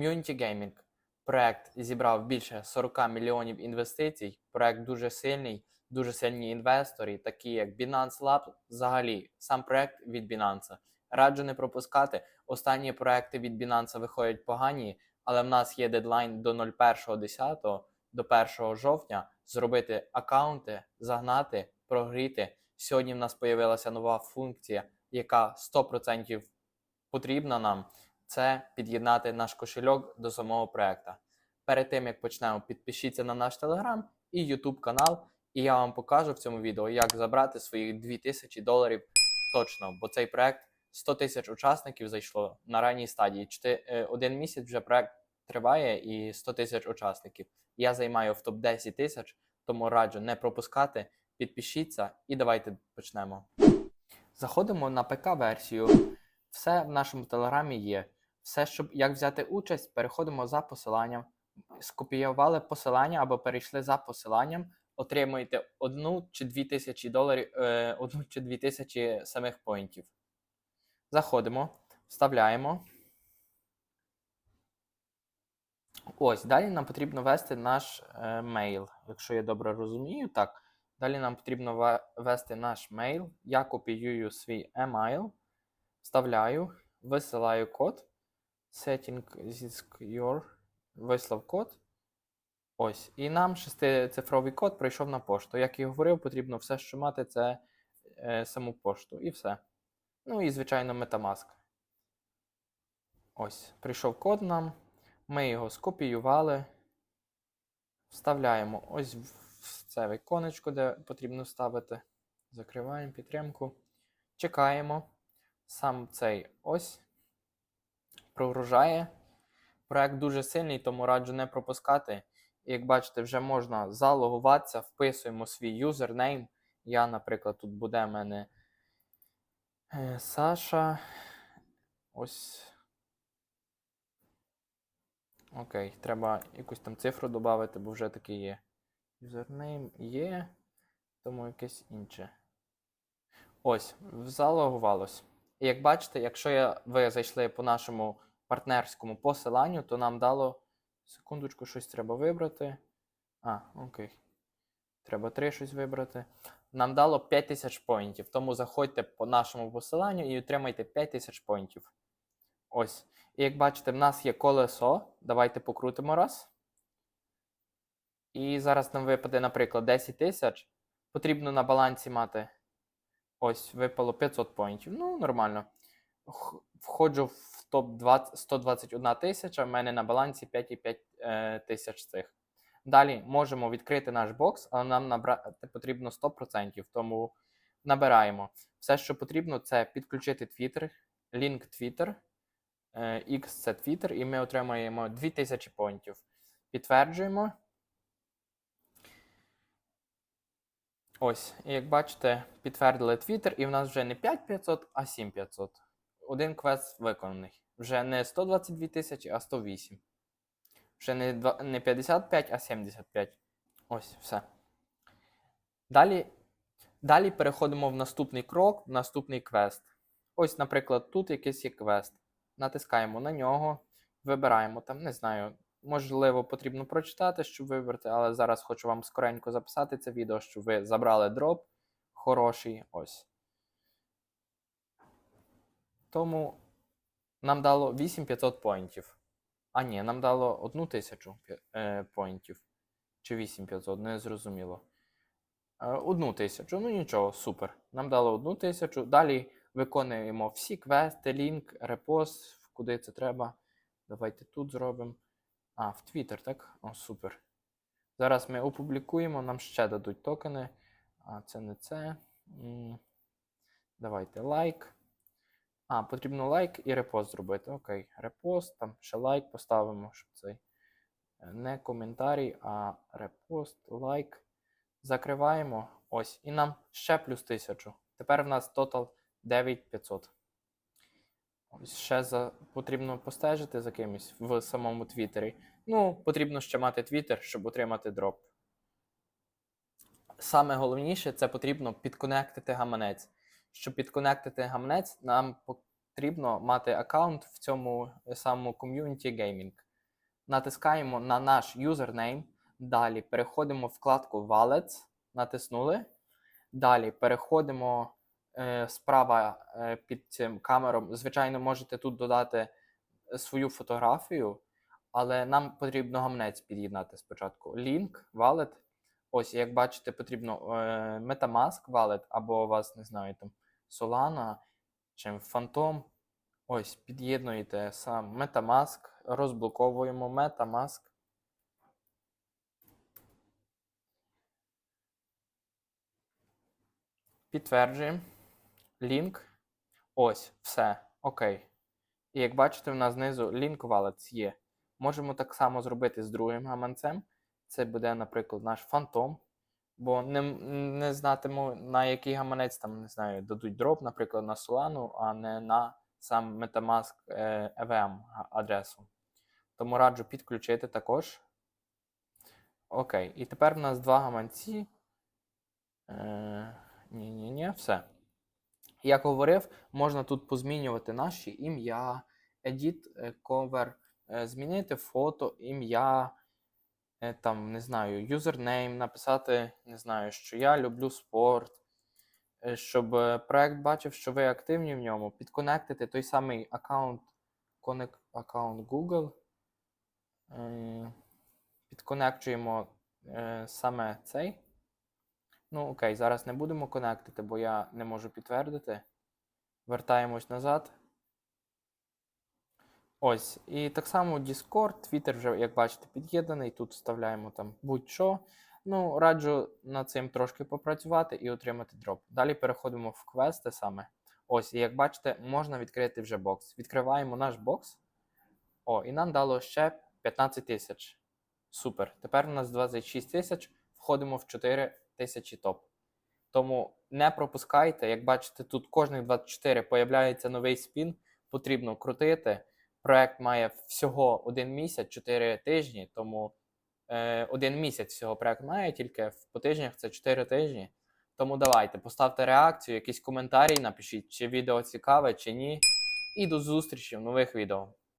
Community Gaming. Проект зібрав більше 40 мільйонів інвестицій. Проект дуже сильний, дуже сильні інвестори, такі як Binance Lab. Взагалі, сам проект від Binance. Раджу не пропускати. Останні проекти від Binance виходять погані, але в нас є дедлайн до 01.10, до 1 жовтня зробити аккаунти, загнати, прогріти. Сьогодні в нас з'явилася нова функція, яка 100% потрібна нам. Це під'єднати наш кошельок до самого проекту. Перед тим як почнемо, підпишіться на наш телеграм і YouTube канал, і я вам покажу в цьому відео, як забрати свої 2000 доларів точно, бо цей проект 100 тисяч учасників зайшло на ранній стадії. Чти- е, Один місяць вже проект триває і 100 тисяч учасників. Я займаю в топ 10 тисяч, тому раджу не пропускати. Підпишіться і давайте почнемо. Заходимо на ПК-версію. Все в нашому телеграмі є. Все, щоб як взяти участь, переходимо за посиланням. Скопіювали посилання або перейшли за посиланням, отримуєте одну чи дві тисячі доларів, е, одну чи дві тисячі самих поінтів. Заходимо, вставляємо. Ось, далі нам потрібно ввести наш е, мейл. Якщо я добре розумію, так. Далі нам потрібно ввести наш мейл. Я копіюю свій емейл, вставляю, висилаю код. Setting your вислав код. Ось. І нам шестицифровий код прийшов на пошту. Як і говорив, потрібно все, що мати, це е, саму пошту. І все. Ну і, звичайно, Metamask. Ось, прийшов код нам. Ми його скопіювали. Вставляємо ось в це віконечко, де потрібно ставити. Закриваємо підтримку. Чекаємо. Сам цей ось прогружає. Проект дуже сильний, тому раджу не пропускати. І як бачите, вже можна залогуватися, вписуємо свій юзернейм. Я, наприклад, тут буде в мене е, Саша. Ось. Окей, треба якусь там цифру додати, бо вже таки є. Юзернейм є, тому якесь інше. Ось, залогувалось. І як бачите, якщо я, ви зайшли по нашому партнерському посиланню, то нам дало. Секундочку, щось треба вибрати. А, окей. Треба три щось вибрати. Нам дало 5000 поінтів. Тому заходьте по нашому посиланню і отримайте 5000 поінтів. Ось. І як бачите, в нас є колесо. Давайте покрутимо раз. І зараз нам випаде, наприклад, 10 тисяч. Потрібно на балансі мати. Ось, випало 500 поінтів. Ну, нормально. Входжу в топ 121 тисяча. В мене на балансі 5,5 е, тисяч цих. Далі можемо відкрити наш бокс, але нам набрати потрібно 100%. Тому набираємо. Все, що потрібно, це підключити Twitter, лінк Twitter, е, X це Twitter, і ми отримаємо 2000 поінтів. Підтверджуємо. Ось, і як бачите, підтвердили Twitter, і в нас вже не 5500, а 7500. Один квест виконаний. Вже не 122 тисячі, а 108. Вже не, два- не 55, а 75. Ось, все. Далі, далі переходимо в наступний крок, в наступний квест. Ось, наприклад, тут якийсь є квест. Натискаємо на нього, вибираємо там, не знаю, можливо, потрібно прочитати, щоб вибрати, але зараз хочу вам скоренько записати це відео, щоб ви забрали дроп хороший. Ось. Тому нам дало 8500 поінтів. А ні, нам дало 1000 е, поінтів. Чи 8500, не зрозуміло. Е, Одну тисячу, ну нічого, супер. Нам дало одну тисячу. Далі виконуємо всі квести, лінк, репост, куди це треба. Давайте тут зробимо. А, в Twitter, так? О, супер. Зараз ми опублікуємо, нам ще дадуть токени. А, це не це. Давайте лайк. А, потрібно лайк і репост зробити. Окей, репост, там ще лайк поставимо, щоб цей. е, Не коментарій, а репост, лайк. Закриваємо. Ось. І нам ще плюс 1000. Тепер в нас тотал 9500. Ось ще за... потрібно постежити за кимось в самому Твіттері. Ну, потрібно ще мати Твіттер, щоб отримати дроп. Саме головніше це потрібно підконектити гаманець. Щоб підконектити гаманець, нам потрібно мати аккаунт в цьому самому ком'юніті геймінг. натискаємо на наш юзернейм. Далі переходимо в вкладку Wallets, натиснули. Далі переходимо е, справа е, під цим камером. Звичайно, можете тут додати свою фотографію, але нам потрібно гамнець під'єднати спочатку. Link, Wallet. Ось, як бачите, потрібно е, Metamask Wallet, або у вас, не знаю, там Solana чи Phantom. Ось, під'єднуєте сам Metamask, розблоковуємо Metamask. Підтверджуємо. Лінк. Ось, все. Окей. І як бачите, в нас знизу Link Wallets є. Можемо так само зробити з другим гаманцем. Це буде, наприклад, наш Phantom. Бо не, не знатиму, на який гаманець там, не знаю, дадуть дроп, наприклад, на Solana, а не на сам Metamask е, EVM адресу. Тому раджу підключити також. Окей. І тепер в нас два гаманці. Е, ні-ні-ні, все. Як говорив, можна тут позмінювати наші ім'я, edit е, cover, е, змінити фото, ім'я, там, не знаю, юзернейм, написати, не знаю, що я люблю спорт, е, щоб е, проект бачив, що ви активні в ньому, підконектити той самий аккаунт, аккаунт Google. Е, Підконекчуємо е, саме цей. Ну, окей, зараз не будемо конектити, бо я не можу підтвердити. Вертаємось назад. Ось. І так само Discord, Twitter вже, як бачите, під'єднаний. Тут вставляємо там будь-що. Ну, раджу над цим трошки попрацювати і отримати дроп. Далі переходимо в квести саме. Ось, і як бачите, можна відкрити вже бокс. Відкриваємо наш бокс. О, і нам дало ще 15 тисяч. Супер. Тепер у нас 26 тисяч, входимо в 4 тисячі топ. Тому не пропускайте, як бачите, тут кожних 24 появляється новий спін, потрібно крутити. Проект має всього один місяць, 4 тижні, тому е, один місяць всього проект має, тільки по тижнях це 4 тижні. Тому давайте, поставте реакцію, якийсь коментарій напишіть, чи відео цікаве, чи ні. І до зустрічі в нових відео.